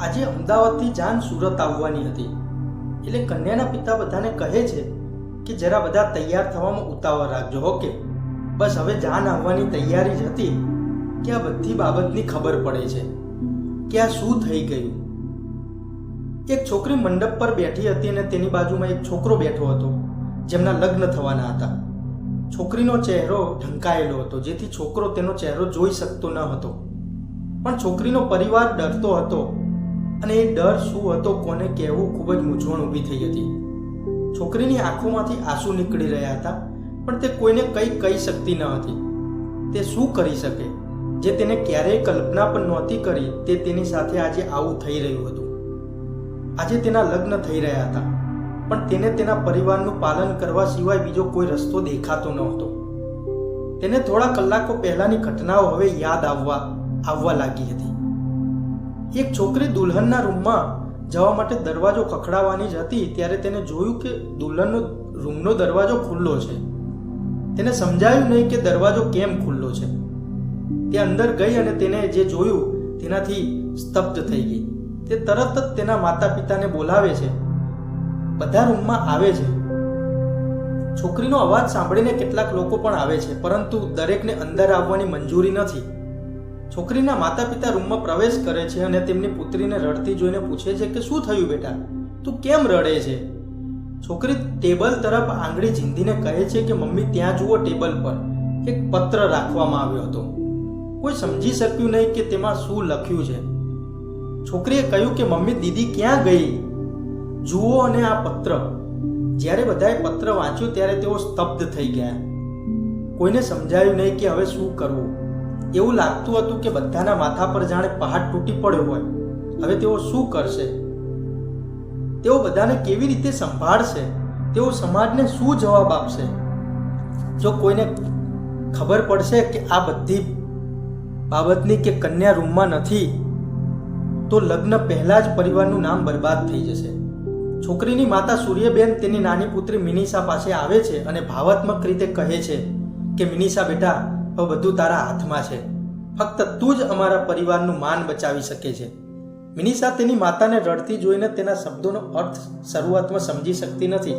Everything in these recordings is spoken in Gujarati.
આજે અમદાવાદથી જાન સુરત આવવાની હતી. એટલે કન્યાના પિતા બધાને કહે છે કે જરા બધા તૈયાર થવામાં ઉતાવળ રાખજો, ઓકે? બસ હવે જાન આવવાની તૈયારી જ હતી કે આ બધી બાબતની ખબર પડે છે કે આ શું થઈ ગયું. એક છોકરી મંડપ પર બેઠી હતી અને તેની બાજુમાં એક છોકરો બેઠો હતો, જેમના લગ્ન થવાના હતા. છોકરીનો ચહેરો ઢંકાયેલો હતો, જેથી છોકરો તેનો ચહેરો જોઈ શકતો ન હતો. પણ છોકરીનો પરિવાર ડરતો હતો અને એ ડર શું હતો કોને કહેવું ખૂબ જ મૂંઝવણ ઊભી થઈ હતી. છોકરીની આંખોમાંથી આંસુ નીકળી રહ્યા હતા, પણ તે કોઈને કંઈ કહી શકતી ન હતી. તે શું કરી શકે? જે તેને ક્યારેય કલ્પના પણ નહોતી કરી, તે તેની સાથે આજે આવું થઈ રહ્યું હતું. આજે તેના લગ્ન થઈ રહ્યા હતા, પણ તેને તેના પરિવારનું પાલન કરવા સિવાય બીજો કોઈ રસ્તો દેખાતો ન હતો તેને થોડા કલાકો પહેલાની ઘટનાઓ હવે યાદ આવવા આવવા લાગી હતી. એક છોકરી દુલ્હનના રૂમમાં જવા માટે દરવાજો ખખડાવવાની જ હતી, ત્યારે તેને જોયું કે દુલ્હનનો રૂમનો દરવાજો ખુલ્લો છે. તેને સમજાયું નહીં કે દરવાજો કેમ ખુલ્લો છે. તે અંદર ગઈ અને તેને જે જોયું તેનાથી સ્તબ્ધ થઈ ગઈ. તે તરત જ તેના માતા પિતાને બોલાવે છે. બધા રૂમમાં આવે છે. છોકરીનો અવાજ સાંભળીને કેટલાક લોકો પણ આવે છે, પરંતુ દરેકને અંદર આવવાની મંજૂરી નથી. છોકરીના માતા પિતા રૂમમાં પ્રવેશ કરે છે અને તેમની પુત્રીને રડતી જોઈને પૂછે છે કે શું થયું બેટા? તું કેમ રડે છે? છોકરી ટેબલ તરફ આંગળી ઝીંધીને કહે છે કે મમ્મી, ત્યાં જુઓ ટેબલ પર એક પત્ર રાખવામાં આવ્યો હતો. કોઈ સમજી શક્યું નહીં કે તેમાં શું લખ્યું છે. છોકરીએ કહ્યું કે મમ્મી, દીદી ક્યાં ગઈ? જુઓ અને આ પત્ર. જ્યારે બધાએ પત્ર વાંચ્યું, ત્યારે તેઓ સ્તબ્ધ થઈ ગયા. કોઈને સમજાયું નહીં કે હવે શું કરવું. એવું લાગતું હતું કે બધાના માથા પર જાણે પહાડ તૂટી પડ્યો હોય. હવે તેઓ શું કરશે? તેઓ બધાને કેવી રીતે સંભાળશે? તેઓ સમાજને શું જવાબ આપશે? જો કોઈને ખબર પડશે કે આ બધી બાબતની કે કન્યા રૂમમાં નથી, તો લગ્ન પહેલા જ પરિવારનું નામ બરબાદ થઈ જશે. છોકરીની માતા સૂર્યબેન તેની નાની પુત્રી મિનિષા પાસે આવે છે અને ભાવાત્મક રીતે કહે છે કે, મિનિષા બેટા હવે બધું તારા હાથમાં છે. ફક્ત તું જ અમારા પરિવારનું માન બચાવી શકે છે. મિનિષા તેની માતાને રડતી જોઈને તેના શબ્દોનો અર્થ શરૂઆતમાં સમજી શકતી નથી.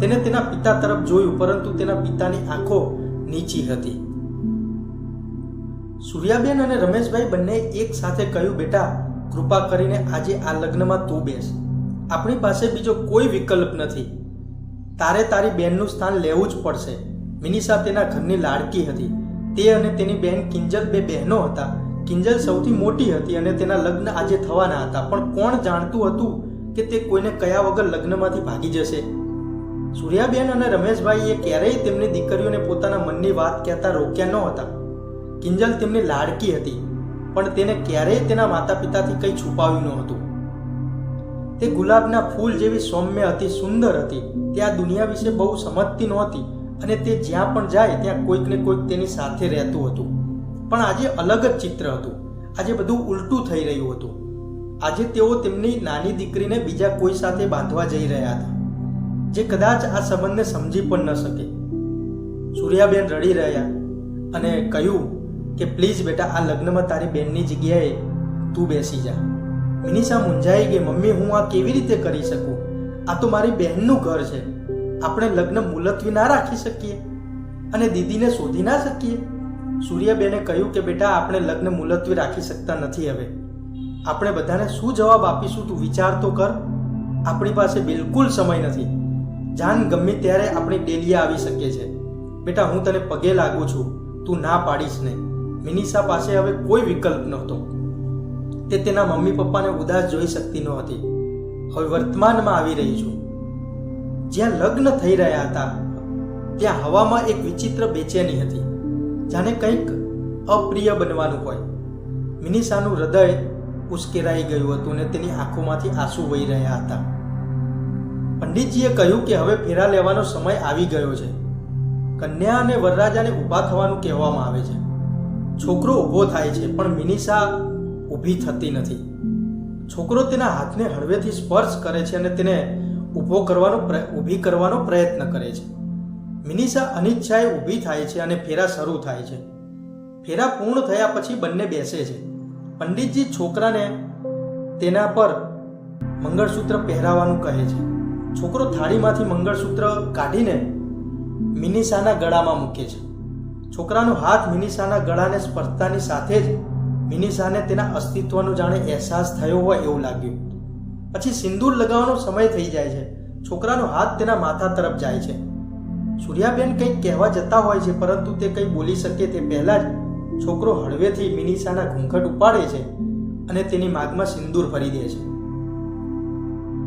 તેને તેના પિતા તરફ જોયું, પરંતુ તેના પિતાની આંખો નીચી હતી. સૂર્યાબેન અને રમેશભાઈ બંને એક સાથે કહ્યું, બેટા, કૃપા કરીને આજે આ લગ્નમાં તું બેસ. આપણી પાસે બીજો કોઈ વિકલ્પ નથી. તારે તારી બેનનું સ્થાન લેવું જ પડશે. મિનિષા તેના ઘરની લાડકી હતી. તે અને તેની બેન કિંજલ બે બહેનો હતા. કિંજલ સૌથી મોટી હતી અને તેના લગ્ન આજે થવાના હતા. પણ કોણ જાણતું હતું કે તે કોઈને કયા વગર લગ્નમાંથી ભાગી જશે? સૂર્યાબેન અને રમેશભાઈએ ક્યારેય તેમની દીકરીઓને પોતાના મનની વાત કહેતા રોક્યા ન હતા કિંજલ તેમની લાડકી હતી, પણ તેને ક્યારેય તેના માતા પિતાથી કંઈ છુપાવ્યું ન હતું તે ગુલાબના ફૂલ જેવી સૌમ્ય હતી સુંદર હતી. તે આ દુનિયા વિશે બહુ સમજતી નહોતી. અને તે જ્યાં પણ જાય, ત્યાં કોઈક ને કોઈક તેની સાથે રહેતું હતું. પણ આજે અલગ જ ચિત્ર હતું. આજે બધું ઉલટું થઈ રહ્યું હતું. આજે તેઓ તેમની નાની દીકરીને બીજા કોઈ સાથે બાંધવા જઈ રહ્યા હતા, જે કદાચ આ સંબંધને સમજી પણ ન શકે. સૂર્યાબેન રડી રહ્યા અને કહ્યું કે, પ્લીઝ બેટા, આ લગ્નમાં તારી બેનની જગ્યાએ તું બેસી જા. મિનિષા મૂંઝાઈ ગઈ મમ્મી, હું આ કેવી રીતે કરી શકું? આ તો મારી બહેનનું ઘર છે. આપણે લગ્ન મુલતવી ના રાખી શકીએ અને દીદીને શોધી ના શકીએ. સૂર્યાબેને કહ્યું કે બેટા, આપણે લગ્ન મુલતવી રાખી શકતા નથી હવે. આપણે બધાને શું જવાબ આપીશું તું વિચાર તો કર. આપણી પાસે બિલકુલ સમય નથી. જાન ગમે ત્યારે આપણી ડેલિયા આવી શકે છે. બેટા, હું તને પગે લાગુ છું. તું ના પાડીશ ને. મિનિષા પાસે હવે કોઈ વિકલ્પ નહોતો. તે તેના મમ્મી પપ્પાને ઉદાસ જોઈ શકતી નહોતી હવે વર્તમાનમાં આવી રહી છું. જ્યાં લગ્ન થઈ રહ્યા હતા, ત્યાં હવામાં એક વિચિત્ર બેચેની હતી, જાણે કંઈક અપ્રિય બનવાનું હોય. મિનિષાનું હૃદય ઉશ્કેરાઈ ગયું હતું ને તેની આંખોમાંથી આંસુ વહી રહ્યા હતા. પંડિતજીએ કહ્યું કે હવે ફેરા લેવાનો સમય આવી ગયો છે. કન્યા અને વરરાજાને ઊભા થવાનું કહેવામાં આવે છે. છોકરો ઊભો થાય છે, પણ મિનિષા ઊભી થતી નથી. છોકરો તેના હાથને હળવેથી સ્પર્શ કરે છે અને તેને ઊભો કરવાનો ઊભી કરવાનો પ્રયત્ન કરે છે. મિનિષા અનિચ્છાએ ઊભી થાય છે અને ફેરા શરૂ થાય છે. ફેરા પૂર્ણ થયા પછી બંને બેસે છે. પંડિતજી છોકરાને તેના પર મંગળસૂત્ર પહેરાવાનું કહે છે. છોકરો થાળીમાંથી મંગળસૂત્ર કાઢીને મિનિસાના ગળામાં મૂકે છે. છોકરાનો હાથ મિનિસાના ગળાને સ્પર્શતાની સાથે જ મિનિસાને તેના અસ્તિત્વનો જાણે અહેસાસ થયો હોય એવું લાગ્યું. પછી સિંદૂર લગાવવાનો સમય થઈ જાય છે. છોકરાનો હાથ તેના માથા તરફ જાય છે. સૂર્યાબેન કંઈક કહેવા જતા હોય છે, પરંતુ તે કંઈ બોલી શકે તે પહેલાં જ છોકરો હળવેથી મિનિસાના ઘૂંઘટ ઉપાડે છે અને તેની માગમાં સિંદૂર ભરી દે છે.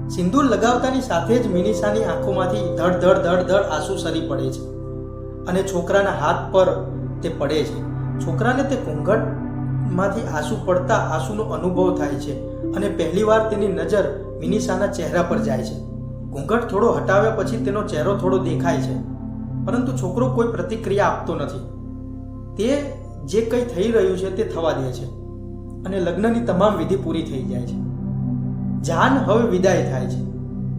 સિંદૂર લગાવતાની સાથે જ મિનિસાની આંખોમાંથી ધડ ધડ ધડ ધડ આંસુ સરી પડે છે અને છોકરાના હાથ પર તે પડે છે. છોકરાને તે ઘૂંઘટમાંથી આંસુ પડતા આંસુનો અનુભવ થાય છે. અને પહેલીવાર તેની નજર મિનિશાના ચહેરા પર જાય છે. ઘૂંઘટ થોડો હટાવ્યા પછી તેનો ચહેરો થોડો દેખાય છે. પરંતુ છોકરો કોઈ પ્રતિક્રિયા આપતો નથી. તે જે કંઈ થઈ રહ્યું છે તે થવા દે છે. અને લગ્નની તમામ વિધિ પૂરી થઈ જાય છે. જાન હવે વિદાય થાય છે.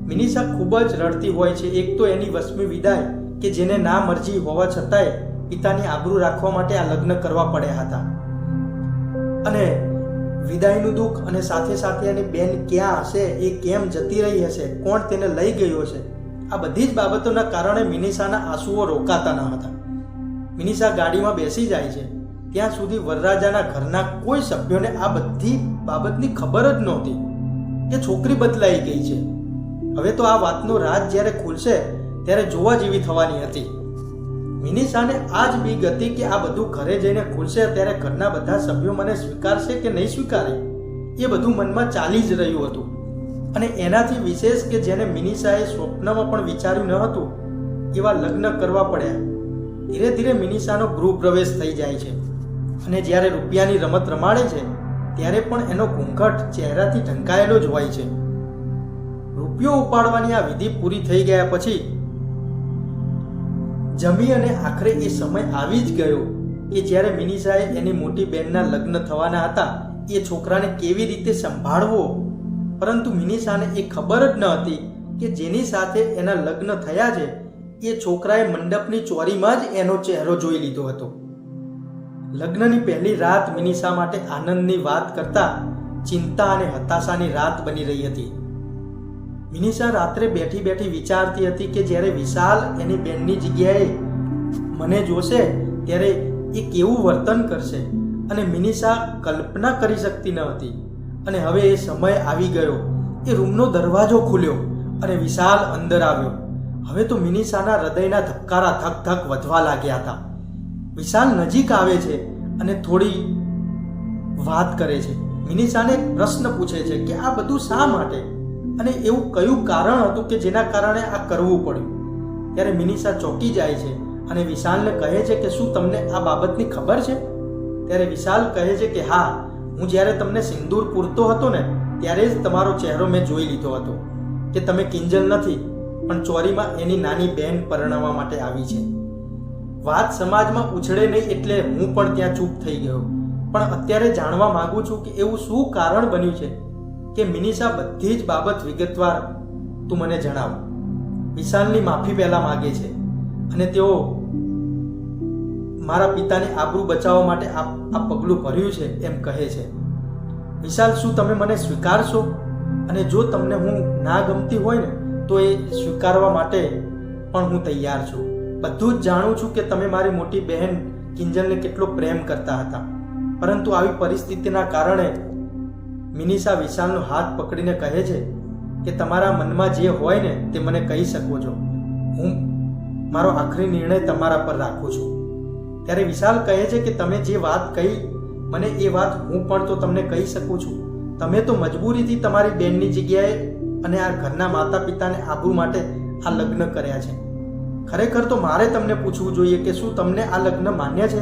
મિનિશા ખૂબ જ રડતી હોય છે. એક તો એની વસમી વિદાય કે જેને ના મરજી હોવા છતાંય પિતાની આબરૂ રાખવા માટે આ લગ્ન કરવા પડ્યા હતા. અને વિદાયનું દુઃખ અને સાથે સાથે એની બેન ક્યાં હશે, એ કેમ જતી રહી હશે, કોણ તેને લઈ ગયો હશે, આ બધી જ બાબતોના કારણે મિનિષાના આંસુઓ રોકાતા ન હતા. મિનિષા ગાડીમાં બેસી જાય છે. ત્યાં સુધી વરરાજાના ઘરના કોઈ સભ્યોને આ બધી બાબતની ખબર જ નહોતી. કે છોકરી બદલાઈ ગઈ છે. હવે તો આ વાતનો રાજ જ્યારે ખુલશે, ત્યારે જોવા જેવી થવાની હતી. મિનિષાને જ બીક હતી કે આ બધું ઘરે જઈને ખુલશે ત્યારે ઘરના બધા સભ્યો મને સ્વીકારશે કે નહીં સ્વીકારે? એ બધું મનમાં ચાલી જ રહ્યું હતું. અને એનાથી વિશેષ કે જેને મિનિષાએ સ્વપ્નમાં પણ વિચાર્યું ન હતું, એવા લગ્ન કરવા પડ્યા. ધીરે ધીરે મિનિષાનો ગૃહ પ્રવેશ થઈ જાય છે. અને જ્યારે રૂપિયાની રમત રમાડે છે, ત્યારે પણ એનો ઘૂંઘટ ચહેરાથી ઢંકાયેલો જ હોય છે. રૂપિયો ઉપાડવાની આ વિધિ પૂરી થઈ ગયા પછી જમી અને આખરે એ સમય આવી જ ગયો. કે જ્યારે મિનિષાએ એની મોટી બહેનના લગ્ન થવાના હતા, એ છોકરાને કેવી રીતે સંભાળવો? પરંતુ મિનિષાને એ ખબર જ ન હતી કે જેની સાથે એના લગ્ન થયા છે, એ છોકરાએ મંડપની ચોરીમાં જ એનો ચહેરો જોઈ લીધો હતો. લગ્નની પહેલી રાત મિનિષા માટે આનંદની વાત કરતા ચિંતા અને હતાશાની રાત બની રહી હતી. મિનિષા રાત્રે બેઠી બેઠી વિચારતી હતી કે જ્યારે વિશાલ એની બેનની જગ્યાએ મને જોશે, ત્યારે એ કેવું વર્તન કરશે? અને મિનિષા કલ્પના કરી શકતી ન હતી. અને હવે એ સમય આવી ગયો. એ રૂમનો દરવાજો ખુલ્યો અને વિશાલ અંદર આવ્યો. હવે તો મિનિષાના હૃદયના ધબકારા ધક ધક વધવા લાગ્યા હતા. વિશાલ નજીક આવે છે અને થોડી વાત કરે છે. મિનિષાને પ્રશ્ન પૂછે છે કે આ બધું શા માટે? અને એવું કયું કારણ હતું કે જેના કારણે આ કરવું પડ્યું? ત્યારે મિનિષા ચોંકી જાય છે અને વિશાલને કહે છે કે શું તમને આ બાબતની ખબર છે? ત્યારે વિશાલ કહે છે કે હા, હું જ્યારે તમને સિંદૂર પૂરતો હતો ને, ત્યારે જ તમારો ચહેરો મેં જોઈ લીધો હતો, કે તમે કિંજલ નથી, પણ ચોરીમાં એની નાની બહેન પરણાવવા માટે આવી છે. વાત સમાજમાં ઉછળે નહીં એટલે હું પણ ત્યાં ચૂપ થઈ ગયો. પણ અત્યારે જાણવા માગું છું કે એવું શું કારણ બન્યું છે? કે મિનિષા બધી જ બાબત વિગતવાર તું મને જણાવ. વિશાલની માફી પહેલા માગે છે અને તેઓ મારા પિતાની આબરૂ બચાવવા માટે આ આ પગલું ભર્યું છે એમ કહે છે. વિશાલ, શું તમે મને સ્વીકારશો? અને જો તમને હું ના ગમતી હોય ને, તો એ સ્વીકારવા માટે પણ હું તૈયાર છું. બધું જ જાણું છું કે તમે મારી મોટી બહેન કિંજલને કેટલો પ્રેમ કરતા હતા. પરંતુ આવી પરિસ્થિતિના કારણે મિનિષા વિશાલનો હાથ પકડીને કહે છે કે તમારા મનમાં જે હોય ને તે મને કહી શકો છો. હું મારો આખરી નિર્ણય તમારા પર રાખું છું. ત્યારે વિશાલ કહે છે કે તમે જે વાત કહી, મને એ વાત હું પણ તો તમને કહી શકું છું. તમે તો મજબૂરીથી તમારી બેનની જગ્યાએ અને આ ઘરના માતા પિતાને આબરૂ માટે આ લગ્ન કર્યા છે. ખરેખર તો મારે તમને પૂછવું જોઈએ કે શું તમને આ લગ્ન માન્ય છે?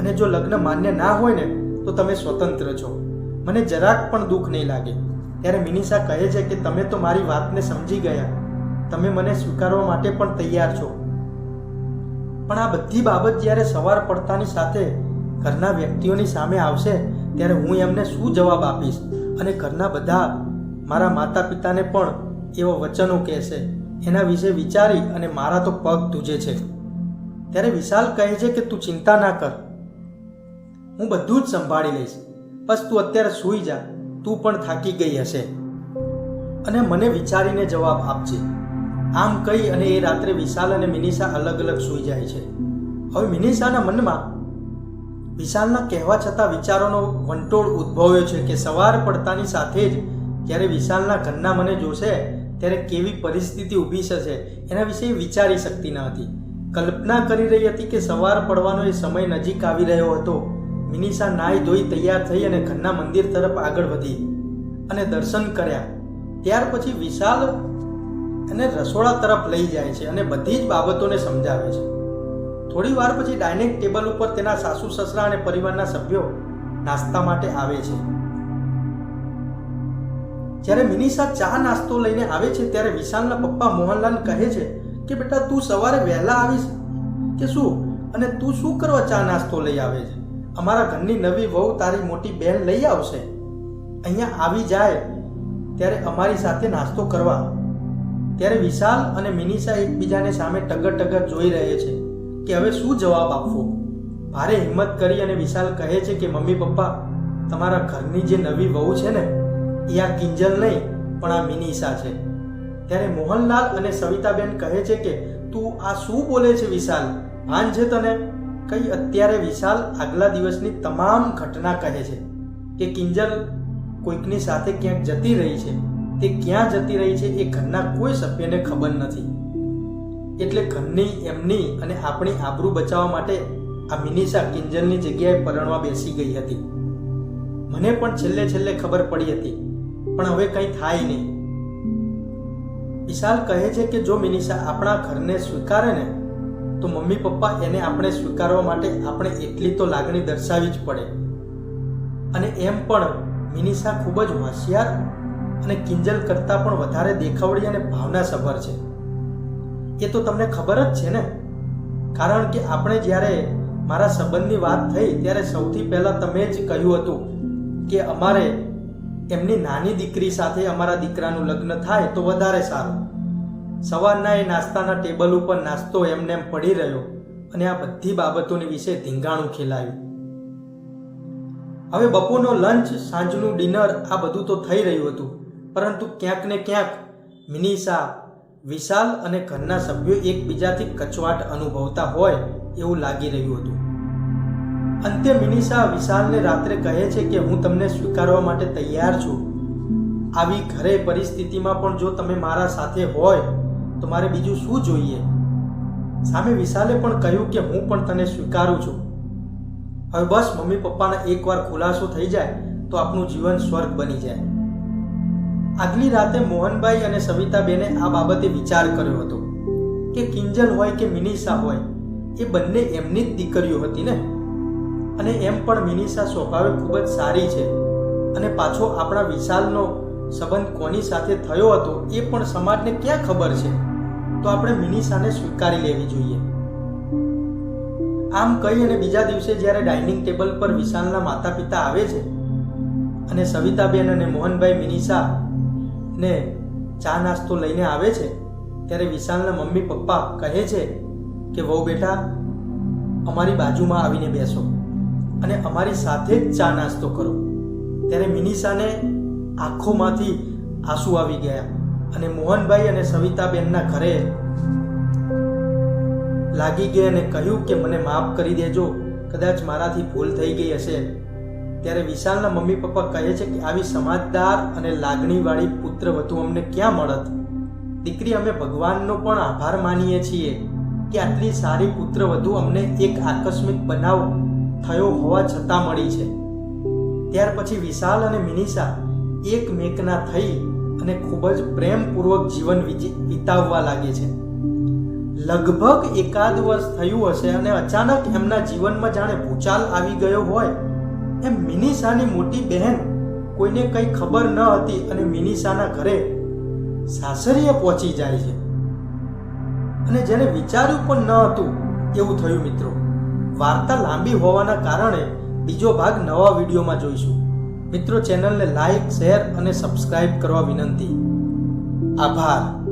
અને જો લગ્ન માન્ય ના હોય ને, તો તમે સ્વતંત્ર છો. મને જરાક પણ દુઃખ નહીં લાગે. ત્યારે મિનિષા કહે છે કે તમે તો મારી વાતને સમજી ગયા. તમે મને સ્વીકારવા માટે પણ તૈયાર છો. પણ આ બધી બાબત જ્યારે સવાર પડતાની સાથે ઘરના વ્યક્તિઓની સામે આવશે, ત્યારે હું એમને શું જવાબ આપીશ? અને ઘરના બધા મારા માતા પિતાને પણ એવા વચનો કહેશે. એના વિશે વિચારી અને મારા તો પગ તૂજે છે. ત્યારે વિશાલ કહે છે કે તું ચિંતા ના કર. હું બધું જ સંભાળી લઈશ. બસ તું અત્યારે સૂઈ જા. તું પણ થાકી ગઈ હશે. અને મને વિચારીને જવાબ આપજે. આમ કહી અને એ રાત્રે વિશાલ અને મિનિષા અલગ અલગ સૂઈ જાય છે. હવે મિનિષાના મનમાં વિશાલના કહેવા છતાં વિચારોનો વંટોળ ઉદ્ભવ્યો છે કે સવાર પડતાની સાથે જ જ્યારે વિશાલના ઘરના મને જોશે ત્યારે કેવી પરિસ્થિતિ ઊભી થશે એના વિશે વિચારી શકતી ન હતી. કલ્પના કરી રહી હતી કે સવાર પડવાનો એ સમય નજીક આવી રહ્યો હતો. મિનિષા નાહી ધોઈ તૈયાર થઈ અને ઘરના મંદિર તરફ આગળ વધી અને દર્શન કર્યા. ત્યાર પછી વિશાલ એને રસોડા તરફ લઈ જાય છે અને બધી જ બાબતોને સમજાવે છે. થોડી વાર પછી ડાઇનિંગ ટેબલ ઉપર તેના સાસુ, સસરા અને પરિવારના સભ્યો નાસ્તા માટે આવે છે. જ્યારે મિનિષા ચા નાસ્તો લઈને આવે છે ત્યારે વિશાલના પપ્પા મોહનલાલ કહે છે કે, બેટા, તું સવારે વહેલા આવીશ કે શું? અને તું શું કરવા ચા નાસ્તો લઈ આવે છે? અમારા ઘરની નવી વહુ તારી મોટી બહેન લઈ આવશે. અહીંયા આવી જાય ત્યારે અમારી સાથે નાસ્તો કરવા. ત્યારે વિશાલ અને મિનિષા એકબીજાને સામે ટગર ટગર જોઈ રહે છે કે હવે શું જવાબ આપવો? ભારે હિંમત કરી અને વિશાલ કહે છે કે, મમ્મી, પપ્પા, તમારા ઘરની જે નવી વહુ છે ને, એ આ કિંજલ નહીં, પણ આ મિનિષા છે. ત્યારે મોહનલાલ અને સવિતાબેન કહે છે કે, તું આ શું બોલે છે વિશાલ? ભાન છે તને? કઈ અત્યારે વિશાલ આગલા દિવસની તમામ ઘટના કહે છે કે કિંજલ કોઈકની સાથે ક્યાંક જતી રહી છે, તે ક્યાં જતી રહી છે એ ઘરના કોઈ સભ્યને ખબર નથી. એટલે ઘરની, એમની અને આપણી આબરૂ બચાવવા માટે આ મિનિષા કિંજલની જગ્યાએ પરણવા બેસી ગઈ હતી. મને પણ છેલ્લે છેલ્લે ખબર પડી હતી, પણ હવે કંઈ થાય નહીં. વિશાલ કહે છે કે જો મિનિષા આપણા ઘરને સ્વીકારે ને તો મમ્મી પપ્પા એને આપણે સ્વીકારવા માટે આપણે એટલી તો લાગણી દર્શાવવી જ પડે. અને એમ પણ મિનિષા ખૂબ જ હોશિયાર અને કિંજલ કરતાં પણ વધારે દેખાવડી અને ભાવનાસભર છે. એ તો તમને ખબર જ છે ને? કારણ કે આપણે જ્યારે મારા સંબંધની વાત થઈ ત્યારે સૌથી પહેલાં તમે જ કહ્યું હતું કે અમારે એમની નાની દીકરી સાથે અમારા દીકરાનું લગ્ન થાય તો વધારે સારું. સવારના એ નાસ્તાના ટેબલ ઉપર નાસ્તો એમને એમ પડી રહ્યો અને આ બધી બાબતોની વિશે ધીંગાણું ખેલાયું. હવે બપોરનો લંચ, સાંજનું ડિનર, આ બધું તો થઈ રહ્યું હતું. પરંતુ ક્યાંક ને ક્યાંક મિનિષા વિશાલ અને ઘરના સભ્યો એકબીજાથી કચવાટ અનુભવતા હોય એવું લાગી રહ્યું હતું. અંતે મિનિષા વિશાલને રાત્રે કહે છે કે હું તમને સ્વીકારવા માટે તૈયાર છું. આવી ઘરે પરિસ્થિતિમાં પણ જો તમે મારા સાથે હોય તો મારે બીજું શું જોઈએ? સામે વિશાલે પણ કહ્યું કે હું પણ તને સ્વીકારું છું. હવે બસ, મમ્મી પપ્પાના એકવાર ખુલાસો થઈ જાય તો આપણું જીવન સ્વર્ગ બની જાય. આગલી રાતે મોહનભાઈ અને સવિતાબેને આ બાબતે વિચાર કર્યો હતો કે કિંજલ હોય કે મિનિષા હોય, એ બંને એમની જ દીકરીઓ હતી ને? અને એમ પણ મિનિષા સ્વભાવે ખૂબ જ સારી છે અને પાછો આપણા વિશાલનો સંબંધ કોની સાથે થયો હતો એ પણ સમાજને ક્યાં ખબર છે? તો આપણે મિનિષાને સ્વીકારી લેવી જોઈએ. આમ કહી અને બીજા દિવસે જ્યારે ડાઇનિંગ ટેબલ પર વિશાલના માતા પિતા આવે છે અને સવિતાબેન અને મોહનભાઈ મિનિષા ને ચા નાસ્તો લઈને આવે છે, ત્યારે વિશાલના મમ્મી પપ્પા કહે છે કે, વહુ બેટા, અમારી બાજુમાં આવીને બેસો અને અમારી સાથે જ ચા નાસ્તો કરો. ત્યારે મિનિષાને આંખોમાંથી આંસુ આવી ગયા અને મોહનભાઈ અને સવિતાબેનના ઘરે લાગી ગયા અને કહ્યું કે મને માફ કરી દેજો, કદાચ મારાથી ભૂલ થઈ ગઈ હશે. ત્યારે વિશાલના મમ્મી પપ્પા કહે છે કે આવી સમાજદાર અને લાગણીવાળી પુત્ર વધુ અમને ક્યાં મળત? દીકરી, અમે ભગવાનનો પણ આભાર માનીએ છીએ કે આટલી સારી પુત્ર વધુ અમને એક આકસ્મિક બનાવ થયો હોવા છતાં મળી છે. ત્યાર પછી વિશાલ અને મિનિષા એકમેકના થઈ અને ખૂબ જ પ્રેમપૂર્વક જીવન વિતાવવા લાગે છે. લગભગ એકાદ વર્ષ થયું હશે અને અચાનક એમના જીવનમાં જાણે ભૂચાલ આવી ગયો હોય, એમ મિનિષાની મોટી બહેન કોઈને કંઈ ખબર ન હતી અને મિનિષાના ઘરે સાસરીએ પહોંચી જાય છે. અને જેને વિચાર્યું પણ ન હતું, એવું થયું મિત્રો. વાર્તા લાંબી હોવાના કારણે બીજો ભાગ નવા વિડીયોમાં જોઈશું. મિત્રો ચેનલને લાઈક શેર અને સબસ્ક્રાઈબ કરવા વિનંતી. આભાર.